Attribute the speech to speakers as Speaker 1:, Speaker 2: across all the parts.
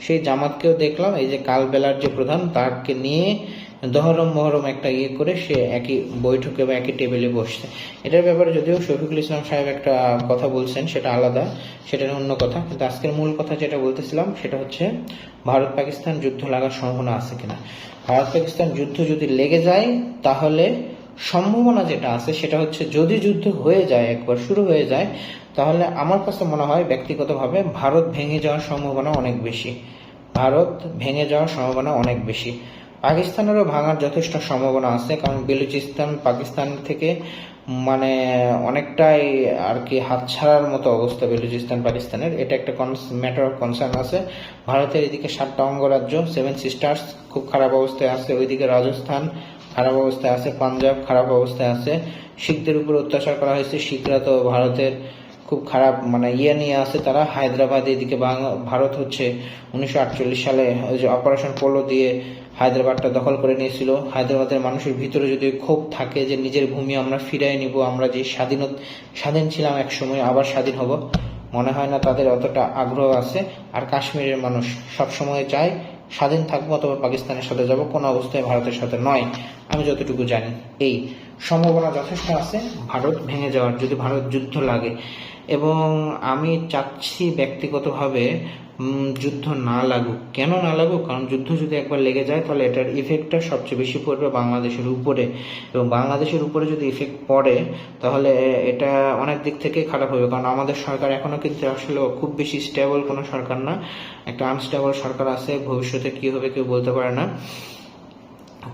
Speaker 1: সেই জামাতকেও দেখলাম, এই যে কালবেলার যে প্রধান, তাকে নিয়ে দহরম মহরম একটা ইয়ে করে সে একই বৈঠকে বা একই টেবিলে বসছে। এটার ব্যাপারে যদিও শফিকুল ইসলাম সাহেব একটা কথা বলছেন, সেটা আলাদা, সেটা অন্য কথা। কিন্তু আজকের মূল কথা যেটা বলতেছিলাম, সেটা হচ্ছে ভারত পাকিস্তান যুদ্ধ লাগার সম্ভাবনা আছে কিনা। ভারত পাকিস্তান যুদ্ধ যদি লেগে যায়, তাহলে সম্ভাবনা যেটা আছে, সেটা হচ্ছে যদি যুদ্ধ হয়ে যায়, একবার শুরু হয়ে যায়, তাহলে আমার কাছে মনে হয় ব্যক্তিগতভাবে ভারত ভেঙে যাওয়ার সম্ভাবনা অনেক বেশি। ভারত ভেঙে যাওয়ার সম্ভাবনা অনেক বেশি। পাকিস্তানেরও ভাঙার যথেষ্ট সম্ভাবনা আছে, কারণ বেলুচিস্তান, পাকিস্তান থেকে মানে অনেকটাই আর কি হাতছাড়ার মতো অবস্থা বেলুচিস্তান, পাকিস্তানের। এটা একটা ম্যাটার অফ কনসার্ন আছে। ভারতের এদিকে সাতটা অঙ্গরাজ্য সেভেন সিস্টার্স খুব খারাপ অবস্থায় আছে। ওইদিকে রাজস্থান খারাপ অবস্থায় আছে, পাঞ্জাব খারাপ অবস্থায় আছে। শিখদের উপর অত্যাচার করা হয়েছে। শিখরা তো ভারতের খুব খারাপ মানে ইয়ে নিয়ে আছে তারা। হায়দ্রাবাদ এদিকে বাংলা ভারত হচ্ছে উনিশশো আটচল্লিশ সালে যে অপারেশন পোলো দিয়ে হায়দ্রাবাদটা দখল করে নিয়েছিল। হায়দ্রাবাদের মানুষের ভিতরে যদি ক্ষোভ থাকে যে নিজের ভূমি আমরা ফিরিয়ে নিব, আমরা যে স্বাধীনত স্বাধীন ছিলাম এক সময়, আবার স্বাধীন হব, মনে হয় না তাদের অতটা আগ্রহ আছে। আর কাশ্মীরের মানুষ সব সময় চায় স্বাধীন থাকব অথবা পাকিস্তানের সাথে যাব, কোনো অবস্থায় ভারতের সাথে নয়, আমি যতটুকু জানি। এই সম্ভাবনা যথেষ্ট আছে, ভারত ভেঙে যাওয়ার, যদি ভারত যুদ্ধ লাগে। এবং আমি চাচ্ছি ব্যক্তিগতভাবে যুদ্ধ না লাগুক। কেন না লাগুক? কারণ যুদ্ধ যদি একবার লেগে যায়, তাহলে এটার ইফেক্টটা সবচেয়ে বেশি পড়বে বাংলাদেশের উপরে। এবং বাংলাদেশের উপরে যদি ইফেক্ট পড়ে, তাহলে এটা অনেক দিক থেকে খারাপ হবে। কারণ আমাদের সরকার এখনও কিন্তু আসলে খুব বেশি স্টেবল কোনো সরকার না। একটা আনস্টেবল সরকার আছে, ভবিষ্যতে কি হবে কেউ বলতে পারে না।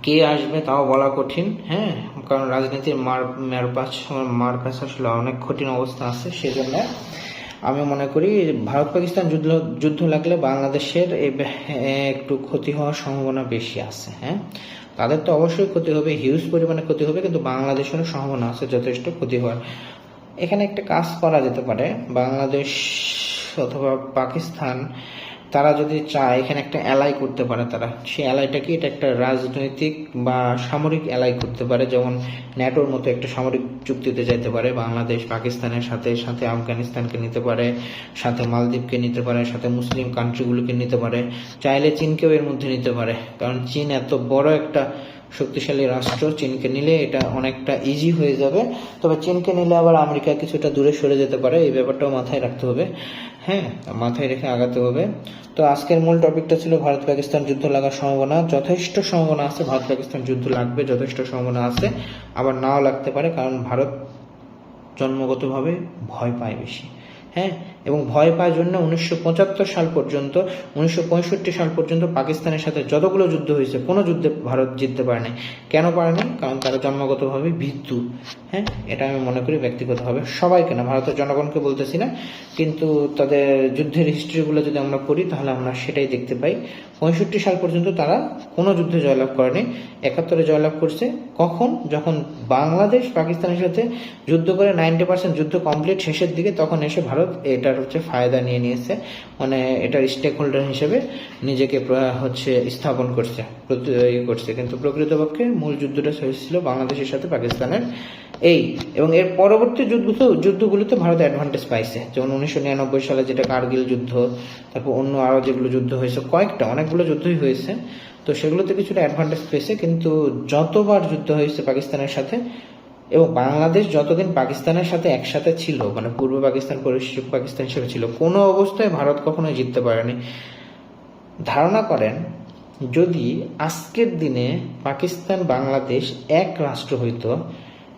Speaker 1: কে আসবে তাও বলা কঠিন হ্যাঁ? কারণ রাজনীতির মার মার পাশ, মার কাছে আসলে অনেক কঠিন অবস্থা আছে, সেজন্য আমি মনে করি ভারত পাকিস্তান যুদ্ধ যুদ্ধ লাগলে বাংলাদেশের একটু ক্ষতি হওয়ার সম্ভাবনা বেশি আছে হ্যাঁ? তাদের তো অবশ্যই ক্ষতি হবে হিউজ পরিমাণে ক্ষতি হবে, কিন্তু বাংলাদেশেরও সম্ভাবনা আছে যথেষ্ট ক্ষতি হওয়ার। এখানে একটা কাজ করা যেতে পারে, বাংলাদেশ অথবা পাকিস্তান তারা যদি চায়, এখানে একটা অ্যালাই করতে পারে তারা। সেই অ্যালাইটা কি? এটা একটা রাজনৈতিক বা সামরিক অ্যালাই করতে পারে। যেমন ন্যাটোর মতো একটা সামরিক চুক্তিতে যেতে পারে। বাংলাদেশ, পাকিস্তানের সাথে সাথে আফগানিস্তানকে নিতে পারে, সাথে মালদ্বীপকে নিতে পারে, সাথে মুসলিম কান্ট্রিগুলোকে নিতে পারে। চাইলে চীনকেও এর মধ্যে নিতে পারে। কারণ চীন এত বড় একটা শক্তিশালী রাষ্ট্র চীনকে নিলে এটা অনেকটা ইজি হয়ে যাবে। তবে চীনকে নিলে আবার আমেরিকা কিছুটা দূরে সরে যেতে পারে, এই ব্যাপারটাও মাথায় রাখতে হবে। হ্যাঁ মাথায় রেখে আগাতে হবে। তো আজকের মূল টপিকটা ছিল ভারত পাকিস্তান যুদ্ধ লাগার সম্ভাবনা। যথেষ্ট সম্ভাবনা আছে ভারত পাকিস্তান যুদ্ধ লাগবে, যথেষ্ট সম্ভাবনা আছে। আবার নাও লাগতে পারে, কারণ ভারত জন্মগতভাবে ভয় পায় বেশি। হ্যাঁ? এবং ভয় পাওয়ার জন্য উনিশশো পঁচাত্তর সাল পর্যন্ত, উনিশশো পঁয়ষট্টি সাল পর্যন্ত পাকিস্তানের সাথে যতগুলো যুদ্ধ হয়েছে, কোনো যুদ্ধে ভারত জিততে পারেনি কেন পারেনি কারণ তারা জন্মগতভাবে ভীতু হ্যাঁ? এটা আমি মনে করি ব্যক্তিগতভাবে। সবাইকে না ভারতের জনগণকে বলতেছি না, কিন্তু তাদের যুদ্ধের হিস্ট্রিগুলো যদি আমরা পড়ি, তাহলে আমরা সেটাই দেখতে পাই। পঁয়ষট্টি সাল পর্যন্ত তারা কোনো যুদ্ধে জয়লাভ করেনি। একাত্তরে জয়লাভ করছে। কখন? যখন বাংলাদেশ পাকিস্তানের সাথে যুদ্ধ করে নাইনটি পার্সেন্ট যুদ্ধ কমপ্লিট শেষের দিকে, তখন এসে ভারত এটার হচ্ছে ফায়দা নিয়ে নিয়েছে। মানে এটার স্টেক হোল্ডার হিসেবে নিজেকে হচ্ছে স্থাপন করছে করছে। কিন্তু প্রকৃতপক্ষে মূল যুদ্ধটা হয়েছিল বাংলাদেশের সাথে পাকিস্তানের এই। এবং এর পরবর্তী যুদ্ধ, যুদ্ধগুলোতে ভারত অ্যাডভান্টেজ পাইছে। যেমন উনিশশো নিরানব্বই সালে যেটা কার্গিল যুদ্ধ, তারপর অন্য আরও যেগুলো যুদ্ধ হয়েছে, কয়েকটা, অনেকগুলো যুদ্ধই হয়েছে। তো সেগুলোতে কিছুটা অ্যাডভান্টেজ পেয়েছে। কিন্তু যতবার যুদ্ধ হয়েছে পাকিস্তানের সাথে এবং বাংলাদেশ যতদিন পাকিস্তানের সাথে একসাথে ছিল মানে পূর্ব পাকিস্তান পশ্চিম পাকিস্তান হিসেবে ছিল, কোনো অবস্থায় ভারত কখনোই জিততে পারেনি। ধারণা করেন, যদি আজকের দিনে পাকিস্তান, বাংলাদেশ এক রাষ্ট্র হইতো,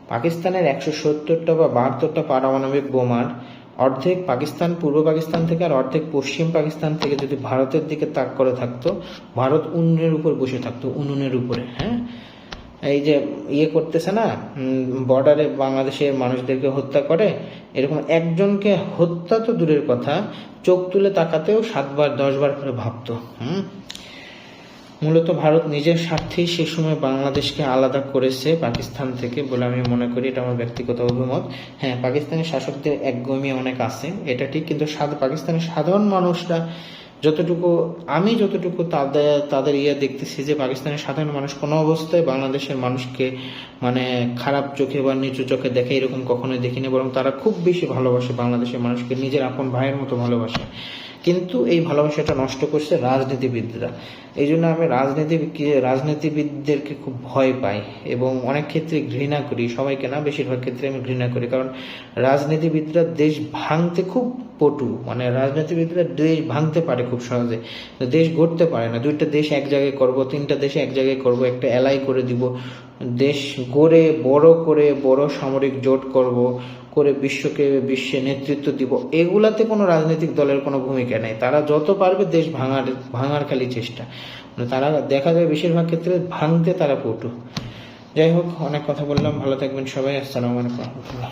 Speaker 1: পাকিস্তানের একশো সত্তরটা বা বাহাত্তরটা পারমাণবিক বোমার, অর্ধেক পাকিস্তান, পূর্ব পাকিস্তান থেকে আর অর্ধেক পশ্চিম পাকিস্তান থেকে যদি ভারতের দিকে তাক করে থাকতো, ভারত উনুনের উপর বসে থাকতো, উনুনের উপরে হ্যাঁ? এই যে ইয়ে করতেছে না বর্ডারে বাংলাদেশের মানুষদেরকে হত্যা করে, এরকম একজনকে হত্যা তো দূরের কথা, চোখ তুলে তাকাতেও সাতবার, দশবার করে ভাবতো, হুম? মূলত ভারত নিজের স্বার্থেই সে সময় বাংলাদেশকে আলাদা করেছে, পাকিস্তান থেকে বলে আমি মনে করি এটা আমার ব্যক্তিগত অভিমত। হ্যাঁ পাকিস্তানের শাসকদের একগমি অনেক আছে, এটা ঠিক, কিন্তু পাকিস্তানের সাধারণ মানুষরা যতটুকু, আমি যতটুকু তাদের তাদের ইয়ে দেখতেছি যে পাকিস্তানের সাধারণ মানুষ কোনো অবস্থায় বাংলাদেশের মানুষকে মানে খারাপ চোখে বা নিচু চোখে দেখে এরকম কখনোই দেখিনি, বরং তারা খুব বেশি ভালোবাসে বাংলাদেশের মানুষকে, নিজের আপন ভাইয়ের মতো ভালোবাসে। কিন্তু এই ভালোবাসাটা নষ্ট করছে রাজনীতিবিদরা। এই জন্য আমি রাজনীতি রাজনীতিবিদদেরকে খুব ভয় পাই এবং অনেক ক্ষেত্রে ঘৃণা করি, সবাইকে না, বেশিরভাগ ক্ষেত্রে আমি ঘৃণা করি। কারণ রাজনীতিবিদরা দেশ ভাঙতে খুব পটু মানে রাজনীতিবিদরা দেশ ভাঙতে পারে খুব সহজে। দেশ গড়তে পারে না, দুইটা দেশ এক জায়গায় করব, তিনটা দেশ এক জায়গায় করব, একটা এলাই করে দিব। দেশ গড়ে, বড় করে, বড় সামরিক জোট করব করে বিশ্বকে, বিশ্বে নেতৃত্ব দিব। এগুলাতে কোনো রাজনৈতিক দলের কোনো ভূমিকা নেই। তারা যত পারবে দেশ ভাঙার ভাঙার খালি চেষ্টা। মানে তারা দেখা যায় বেশিরভাগ ক্ষেত্রে ভাঙতে তারা পটু যাই হোক, অনেক কথা বললাম। ভালো থাকবেন সবাই। আসসালামু আলাইকুম। রহমতুল্লাহ